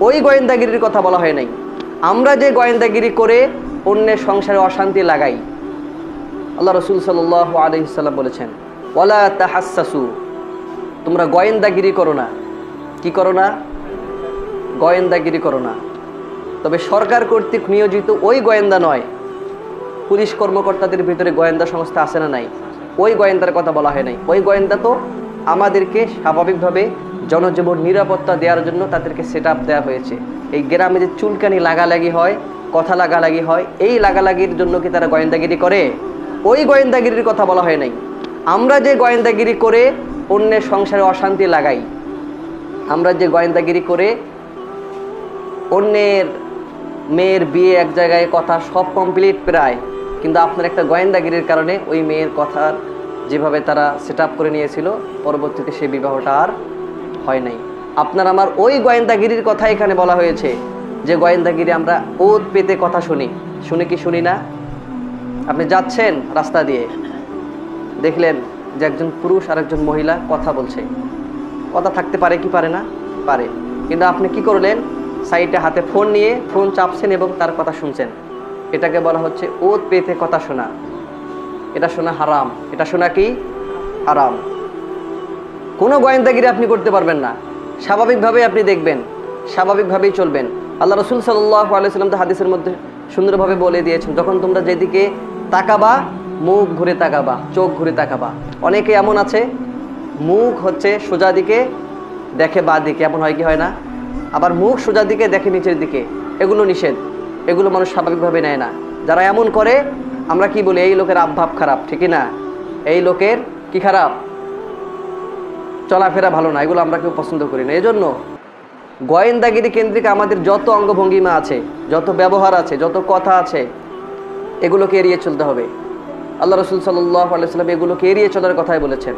ওই গোয়েন্দাগিরির কথা বলা হয় নাই। আমরা যে গোয়েন্দাগিরি করে অন্যের সংসারে অশান্তি লাগাই। আল্লাহ রসুল সাল আলহিসাল্লাম বলেছেন ওলা তাহাসু তোমরা গোয়েন্দাগিরি করো না। কি করো না? গোয়েন্দাগিরি করো না। তবে সরকার কর্তৃক নিয়োজিত ওই গোয়েন্দা নয়। পুলিশ কর্মকর্তাদের ভিতরে গোয়েন্দা সংস্থা আছে না নাই? ওই গোয়েন্দার কথা বলা হয় নাই। ওই গোয়েন্দা তো আমাদেরকে স্বাভাবিকভাবে জনজীবন নিরাপত্তা দেওয়ার জন্য তাদেরকে সেট আপ দেওয়া হয়েছে। এই গ্রামে যে চুলকানি লাগালাগি হয়, কথা লাগালাগি হয়, এই লাগালাগির জন্য কি তারা গোয়েন্দাগিরি করে? ওই গোয়েন্দাগিরির কথা বলা হয় নাই। আমরা যে গোয়েন্দাগিরি করে অন্যের সংসারে অশান্তি লাগাই, আমরা যে গোয়েন্দাগিরি করে অন্যের মেয়ের বিয়ে এক জায়গায় কথা সব কমপ্লিট প্রায়, কিন্তু আপনার একটা গোয়েন্দাগিরির কারণে ওই মেয়ের কথার যেভাবে তারা সেট করে নিয়েছিল, পরবর্তীতে সেই বিবাহটা আর হয় নাই। আপনার আমার ওই গোয়েন্দাগিরির কথা এখানে বলা হয়েছে, যে গোয়েন্দাগিরি আমরা ওত পেতে কথা শুনি। শুনে কি শুনি না? আপনি যাচ্ছেন রাস্তা দিয়ে। দেখলেন যে একজন পুরুষ আর একজন মহিলা কথা বলছে। কথা থাকতে পারে কি পারে না? পারে। কিন্তু আপনি কি করলেন? সাইডে হাতে ফোন নিয়ে ফোন চাপছেন এবং তার কথা শুনছেন। এটাকে বলা হচ্ছে ওত পেতে কথা শোনা। এটা শোনা হারাম। এটা শোনা কি? হারাম। কোনো গোয়েন্দাগিরি আপনি করতে পারবেন না। স্বাভাবিকভাবে আপনি দেখবেন, স্বাভাবিকভাবেই চলবেন। আল্লাহ রসুল সাল্লাহ আলাইসাল্লাম তো হাদিসের মধ্যে সুন্দরভাবে বলে দিয়েছেন, যখন তোমরা যেদিকে তাকাবা, মুখ ঘুরে তাকাবা, চোখ ঘুরে তাকাবা। অনেকে এমন আছে, মুখ হচ্ছে সোজা দিকে দেখে বা দিকে, এমন হয় কি হয় না? আবার মুখ সোজা দিকে দেখে নিচের দিকে, এগুলো নিষেধ। এগুলো মানুষ স্বাভাবিকভাবে নেয় না। যারা এমন করে, আমরা কি বলি, এই লোকের আবভাব খারাপ, ঠিকই না? এই লোকের কি খারাপ? চলাফেরা ভালো না, এগুলো আমরা কেউ পছন্দ করি না। এজন্য গোয়েন্দাগিরি কেন্দ্রিক আমাদের যত অঙ্গভঙ্গিমা আছে, যত ব্যবহার আছে, যত কথা আছে, এগুলোকে এড়িয়ে চলতে হবে। আল্লাহ রসুল সাল্লাহ আলাইসাল্লাম এগুলোকে এড়িয়ে চলার কথাই বলেছেন।